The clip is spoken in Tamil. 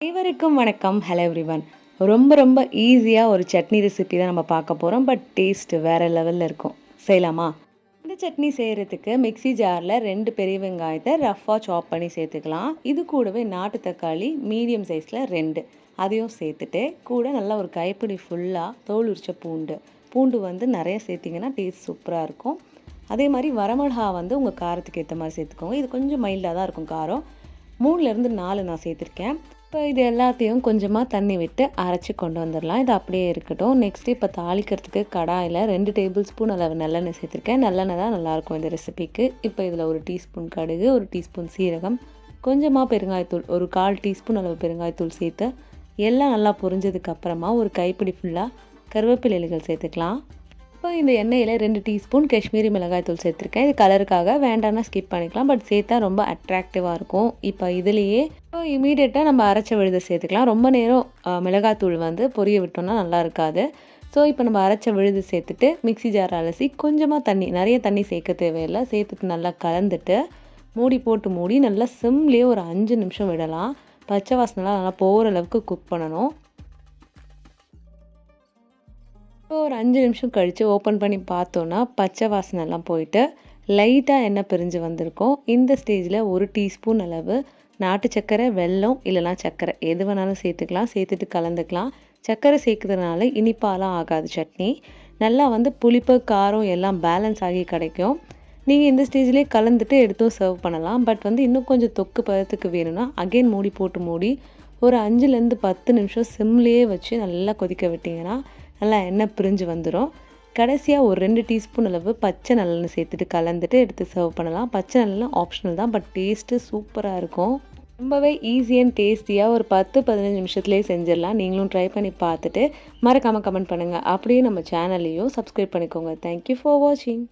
அனைவருக்கும் வணக்கம். ஹலோ எவ்ரிவன் ரொம்ப ரொம்ப ஈஸியாக ஒரு சட்னி ரெசிபி தான் நம்ம பார்க்க போகிறோம் பட் டேஸ்ட் வேறு லெவலில் இருக்கும். செய்யலாமா? இந்த சட்னி செய்கிறதுக்கு மிக்ஸி ஜாரில் ரெண்டு பெரிய வெங்காயத்தை ரஃப்பாக சாப் பண்ணி சேர்த்துக்கலாம். இது கூடவே நாட்டு தக்காளி மீடியம் சைஸில் ரெண்டு. அதையும் சேர்த்துட்டு கூட நல்லா ஒரு கைப்பிடி ஃபுல்லாக தோல் உரிச்ச பூண்டு. பூண்டு வந்து நிறைய சேர்த்திங்கன்னா டேஸ்ட் சூப்பராக இருக்கும். அதே மாதிரி வரமிளகா வந்து உங்கள் காரத்துக்கு ஏற்ற மாதிரி சேர்த்துக்கோங்க. இது கொஞ்சம் மைல்டாக தான் இருக்கும் காரம். மூணுலேருந்து நாலு நான் சேர்த்துருக்கேன். இப்போ இது எல்லாத்தையும் கொஞ்சமாக தண்ணி விட்டு அரைச்சி கொண்டு வந்துடலாம் இது அப்படியே இருக்கட்டும். நெக்ஸ்ட்டு இப்போ தாளிக்கிறதுக்கு கடாயில் ரெண்டு டேபிள் ஸ்பூன் அளவு நல்லெண்ணெய் சேர்த்துருக்கேன். நல்லெண்ணெய் தான் நல்லாயிருக்கும் இந்த ரெசிபிக்கு இப்போ இதில் ஒரு டீஸ்பூன் கடுகு ஒரு டீஸ்பூன் சீரகம் கொஞ்சமாக பெருங்காயத்தூள் ஒரு கால் டீஸ்பூன் அளவு பெருங்காயத்தூள் சேர்த்து எல்லாம் நல்லா பொரிஞ்சதுக்கப்புறமா ஒரு கைப்பிடி ஃபுல்லாக கருவேப்பிலை இலைகள் சேர்த்துக்கலாம். இப்போ இந்த எண்ணெயில் ரெண்டு டீஸ்பூன் காஷ்மீரி மிளகாய் தூள் சேர்த்துருக்கேன். இது கலருக்காக வேண்டாம்னா ஸ்கிப் பண்ணிக்கலாம். பட் சேர்த்தா ரொம்ப அட்ராக்டிவாக இருக்கும். இப்போ இதுலேயே இப்போ இமீடியட்டாக நம்ம அரைச்ச விழுதை சேர்த்துக்கலாம். ரொம்ப நேரம் மிளகாத்தூள் வந்து பொரிய விட்டோம்னா நல்லா இருக்காது. ஸோ இப்போ நம்ம அரைச்ச விழுது சேர்த்துட்டு மிக்சி ஜார் அலசி கொஞ்சமாக தண்ணி நிறைய தண்ணி சேர்க்க தேவையில்லை. சேர்த்துட்டு நல்லா கலந்துட்டு மூடி போட்டு மூடி நல்லா சிம்லேயே ஒரு அஞ்சு நிமிஷம் விடலாம். பச்சை வாசனைலாம் நல்லா போகிற அளவுக்கு குக் பண்ணணும். இப்போ ஒரு அஞ்சு நிமிஷம் கழித்து ஓப்பன் பண்ணி பார்த்தோன்னா பச்சை வாசனைலாம் போயிட்டு லைட்டாக எண்ணெய் பிரிஞ்சு வந்திருக்கும். இந்த ஸ்டேஜில் ஒரு டீஸ்பூன் அளவு நாட்டு சர்க்கரை வெல்லம் இல்லைனா சர்க்கரை. எது வேணாலும் சேர்த்துக்கலாம் சேர்த்துட்டு கலந்துக்கலாம். சர்க்கரை சேர்க்குறதுனால இனிப்பாலாம் ஆகாது சட்னி. நல்லா வந்து புளிப்பு காரம் எல்லாம் பேலன்ஸ் ஆகி கிடைக்கும். நீங்கள் இந்த ஸ்டேஜ்லேயே கலந்துட்டு எடுத்தும் சர்வ் பண்ணலாம். பட் வந்து இன்னும் கொஞ்சம் தொக்கு பதத்துக்கு வேணும்னா அகெயின் மூடி போட்டு மூடி ஒரு அஞ்சுலேருந்து பத்து நிமிஷம் சிம்லேயே வச்சு நல்லா கொதிக்க விட்டிங்கன்னா நல்லா எண்ணெய் பிரிஞ்சு வந்துடும் கடைசியாக ஒரு ரெண்டு டீஸ்பூன் அளவு பச்சை நல்லெண்ணெய் சேர்த்துட்டு கலந்துட்டு எடுத்து சர்வ் பண்ணலாம். பச்சை நல்லெண்ணெய் ஆப்ஷனல் தான் பட் டேஸ்ட்டு சூப்பராக இருக்கும். ரொம்பவே ஈஸி அண்ட் டேஸ்டியாக ஒரு பத்து பதினஞ்சு நிமிஷத்துலேயே செஞ்சிடலாம். நீங்களும் ட்ரை பண்ணி பார்த்துட்டு மறக்காமல் கமெண்ட் பண்ணுங்கள் அப்படியே நம்ம சேனல்லையும் சப்ஸ்கிரைப் பண்ணிக்கோங்க. தேங்க்யூ ஃபார் வாட்சிங்